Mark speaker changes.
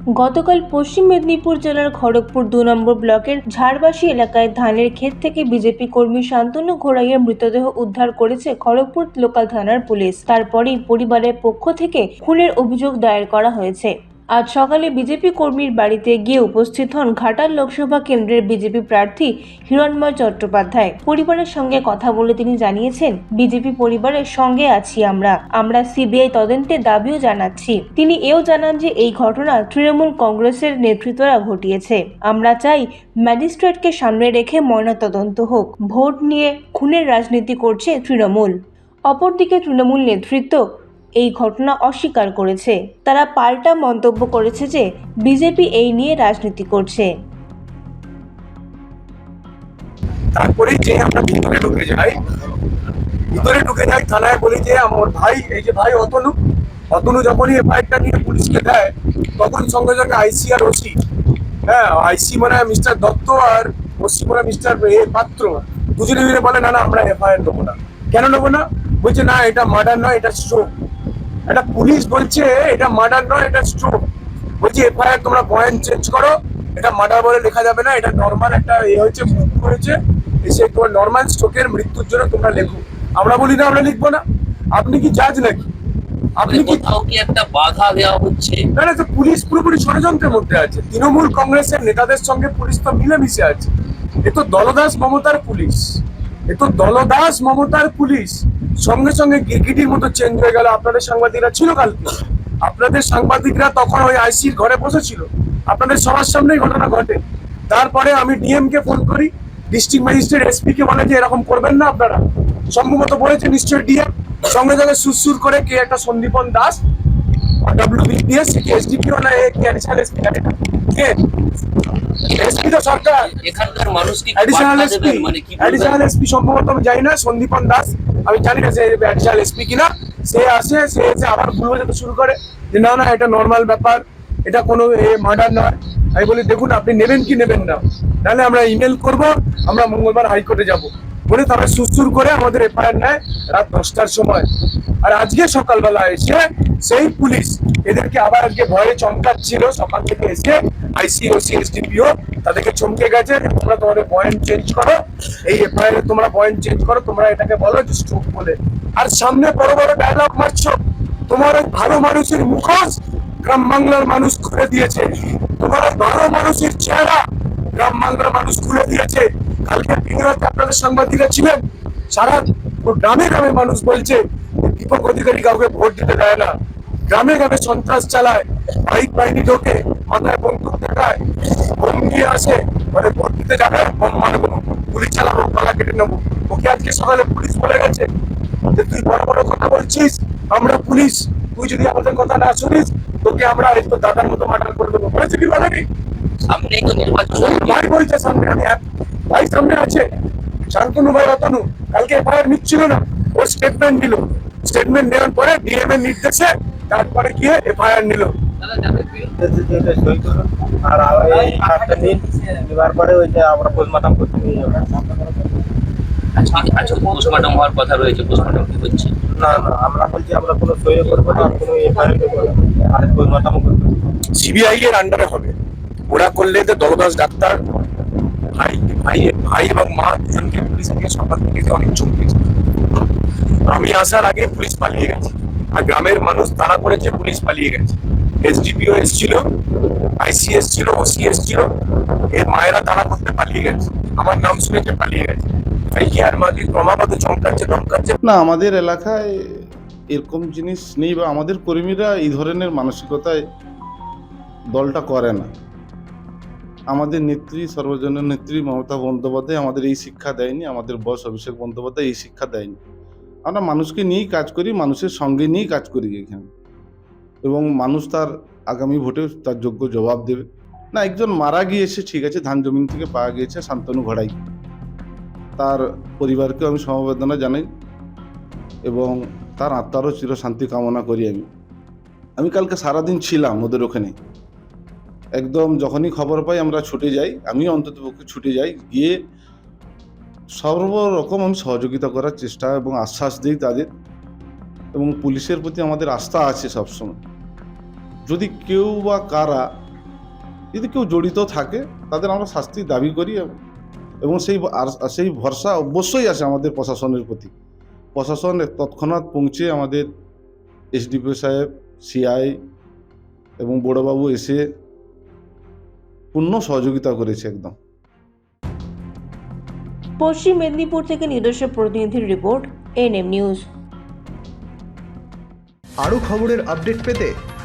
Speaker 1: গতকাল পশ্চিম মেদিনীপুর জেলার খড়গপুর দু নম্বর ব্লকের ঝাড়বাসী এলাকায় ধানের ক্ষেত থেকে বিজেপি কর্মী শান্তনু ঘোড়াইয়ের মৃতদেহ উদ্ধার করেছে খড়গপুর লোকাল থানার পুলিশ। তারপরেই পরিবারের পক্ষ থেকে খুনের অভিযোগ দায়ের করা হয়েছে। আজ সকালে বিজেপি কর্মীর বাড়িতে গিয়ে উপস্থিত হন ঘাটাল লোকসভা কেন্দ্রের বিজেপি প্রার্থী হিরণময় চট্টোপাধ্যায়। পরিবারের সঙ্গে কথা বলে তিনি জানিয়েছেন, বিজেপি পরিবারের সঙ্গে আছি আমরা। আমরা সিবিআই তদন্তের দাবিও জানাচ্ছি। তিনি এও জানান যে এই ঘটনা তৃণমূল কংগ্রেসের নেতৃত্বরা ঘটিয়েছে। আমরা চাই ম্যাজিস্ট্রেটকে সামনে রেখে ময়নাতদন্ত হোক। ভোট নিয়ে খুনের রাজনীতি করছে তৃণমূল। অপরদিকে তৃণমূল নেতৃত্ব এই ঘটনা অস্বীকার করেছে। তারা পাল্টা মন্তব্য করেছে যে বিজেপি এই নিয়ে রাজনীতি করছে।
Speaker 2: তারপরে যে আমরা ভিতরে ঢুকে যাই, ভিতরে ঢুকে যাই থানায় বলি যে আমার ভাই, এই যে ভাই অতনু অতনু যখনই বাইকটা নিয়ে পুলিশকে দেয়, তখন সঙ্গে সঙ্গে আইসি আর ওসি। হ্যাঁ আইসি মানে মিস্টার দত্ত আর ওসি মানে মিস্টার পাত্র। দুজনে মিলে বলে, না না, আমরা এফআইআর নেব না। কেন নেব না? বলছে, না, এটা মার্ডার নয়, এটা স্ট্রোক একটা পুলিশ বলছে এটা মার্ডার নয় এটা স্ট্রোক বলছি এফআইআর তোমরা পয়েন্ট চেঞ্জ করো এটা মার্ডার বলে লেখা যাবে না এটা নর্মাল একটা এ হয়েছে মৃত্যু হয়েছে এসে তোমার নর্মাল স্ট্রোকের মৃত্যুর জন্য তোমরা লেখো। আমরা বলি না আমরা লিখব না। আপনি কি জাজ নাকি? আপনি কি
Speaker 3: কোথাও কি একটা বাধা দেওয়া হচ্ছে?
Speaker 2: না না তো পুলিশ পুরোপুরি ষড়যন্ত্রের মধ্যে আছে। তৃণমূল কংগ্রেসের নেতাদের সঙ্গে পুলিশ তো মিলেমিশে আছে। এ তো দলদাস মমতার পুলিশ। এ তো দলদাস মমতার পুলিশ। সঙ্গে সঙ্গে গিরগিটির মতো চেঞ্জ হয়ে গেল। আপনাদের সাংবাদিকরা ছিল কালকে। আপনাদের সাংবাদিকরা তখন ওই আইসির ঘরে বসেছিল। আপনাদের সবার সামনেই ঘটনা ঘটে। তারপরে আমি ডিএম কে ফোন করি ডিস্ট্রিক্ট ম্যাজিস্ট্রেট এসপি কে বলে যে, এরকম করবেন না আপনারা। সম্ভবত বলেছে নিশ্চয়ই ডিএম। সঙ্গে সঙ্গে সুরসুর করে কে একটা সন্দীপন দাস ডব্লিউবিপিএস কি এসডিপিও না এ কি এসপি কে? সরকার।
Speaker 3: এখানকার মানুষ কি
Speaker 2: অ্যাডিশনাল এসপি
Speaker 3: দেবেন? মানে কি বলবেন?
Speaker 2: অ্যাডিশনাল এসপি সম্ভবত আমি জানি না সন্দীপন দাস। আমি জানি না সে অ্যাডিশনাল এসপি কিনা। সে আসে সে এসে আবার ভুল বোঝাতে শুরু করে। যে না না এটা নর্মাল ব্যাপার। এটা কোনো মার্ডার নয়। আমি বলি দেখুন আপনি নেবেন কি নেবেন না? নাহলে আমরা ইমেল করব আমরা মঙ্গলবার হাইকোর্টে যাব। বলে তারা সুসুর করে আমাদের এফআইআর নেয় রাত দশটার সময়। আর আজকে সকালবেলা এসে সেই পুলিশ এদেরকে আবার আজকে ভয়ে চমকাচ্ছিল সকাল থেকে এসে আইসিওসি এসডিপিও তাদেরকে চমকে গেছে, তোমরা তোমাদের পয়েন্ট চেঞ্জ করো। এই এফআইআর তোমরা পয়েন্ট চেঞ্জ করো, তোমরা এটাকে বলো যে স্ট্রোক বলে। আর সামনে বড় বড় ডায়লগ মারছো। তোমার ওই ভালো মানুষের মুখোশ গ্রাম বাংলার মানুষ খুলে দিয়েছে। তোমার ভালো মানুষের চেহারা গ্রাম বাংলার মানুষ খুলে দিয়েছে। কালকে দিনরাতে আপনাদের সাংবাদিকরা ছিলেন। সারা গ্রামে গ্রামে মানুষ বলছে দীপক অধিকারী কাউকে ভোট দিতে দেয় না। গ্রামে গ্রামে সন্ত্রাস চালায়। বাইক বাহিনী ঢোকে। মাথায় বন্দুক দেখায় নিয়ে আসে মানে ভোট দিতে যাবে বোম মারবো পুলিশ চালাবো গলা কেটে নেব। ওকে আজকে সকালে পুলিশ বলে গেছে যে তুই বড় বড় কথা বলছিস আমরা পুলিশ। তুই যদি আমাদের কথা না শুনিস তোকে আমরা এই তো দাদার মতো মার্ডার করে দেবো। বলেছে কি বলেনি
Speaker 3: সামনেই তো নির্বাচন।
Speaker 2: ভাই বলছে সামনে আমি ভাই সামনে আছে শান্তনু ভাই রতনু। কালকে এফআইআর নিচ্ছিল না ও স্টেটমেন্ট দিল। স্টেটমেন্ট নেওয়ার পরে ডিএম এর নির্দেশে তারপরে গিয়ে এফআইআর নিল।
Speaker 4: এটা সই করুন। আর এই কার্ডটা নিন নেওয়ার পরে ওইটা আমরা পোস্টমর্টম করতে নিয়ে যাব।
Speaker 3: আজকে আজকে পোস্টমর্টম হওয়ার কথা রয়েছে পোস্টমর্টম কি হচ্ছে?
Speaker 4: না না আমরা বলছি আমরা কোনো সইও করব না কোনো এফআইআর করব না আর পোস্টমর্টম করব
Speaker 2: সিবিআই এর আন্ডারে হবে। ওরা করলে তো দলদাস ডাক্তার ভাই ভাই ভাই এবং মা দুজনকে পুলিশ থেকে সকাল অনেক চমকেছে আমি আসার আগে পুলিশ পালিয়ে গেছে। আর গ্রামের মানুষ তারা করেছে পুলিশ পালিয়ে গেছে। এসডিপিও এসছিল, আইসি এসছিল, ওসি এসছিল, এর মায়েরা তারা করতে পালিয়ে গেছে। আমার নাম শুনেছে পালিয়ে গেছে। চমকাচ্ছে চমকাচ্ছে
Speaker 5: না, আমাদের এলাকায় এরকম জিনিস নেই বা আমাদের কর্মীরা এই ধরনের মানসিকতায় দলটা করে না। আমাদের নেত্রী সর্বজনের নেত্রী মমতা বন্দ্যোপাধ্যায় আমাদের এই শিক্ষা দেয়নি, আমাদের বস অভিষেক বন্দ্যোপাধ্যায় এই শিক্ষা দেয়নি। আমরা মানুষকে নিয়েই কাজ করি, মানুষের সঙ্গে নিয়েই কাজ করি এখানে। এবং মানুষ তার আগামী ভোটে তার যোগ্য জবাব দেবে। না, একজন মারা গিয়েছে, ঠিক আছে, ধান জমিন থেকে পাওয়া গিয়েছে শান্তনু ঘড়াই। তার পরিবারকেও আমি সমবেদনা জানাই এবং তার আত্মারও চিরশান্তি কামনা করি আমি। আমি কালকে সারাদিন ছিলাম ওদের ওখানে। একদম যখনই খবর পাই আমরা ছুটে যাই আমি অন্তত পক্ষে ছুটে যাই, গিয়ে সর্বরকম আমি সহযোগিতা করার চেষ্টা এবং আশ্বাস দিই তাদের এবং পুলিশের প্রতি আমাদের আস্থা আছে সবসময়। যদি কেউ বা কারা যদি কেউ জড়িত থাকে তাদের আমরা শাস্তি দাবি করি এবং- সেই আর সেই ভরসা অবশ্যই আছে আমাদের প্রশাসনের প্রতি। প্রশাসন তৎক্ষণাৎ পৌঁছে আমাদের এসডিপিও সাহেব সিআই এবং বড়বাবু এসে পূর্ণ সহযোগিতা করেছে একদম।
Speaker 1: পশ্চিম মেদিনীপুর থেকে নিজস্ব প্রতিনিধির রিপোর্ট এনএম নিউজ।
Speaker 6: আরও খবরের আপডেট পেতে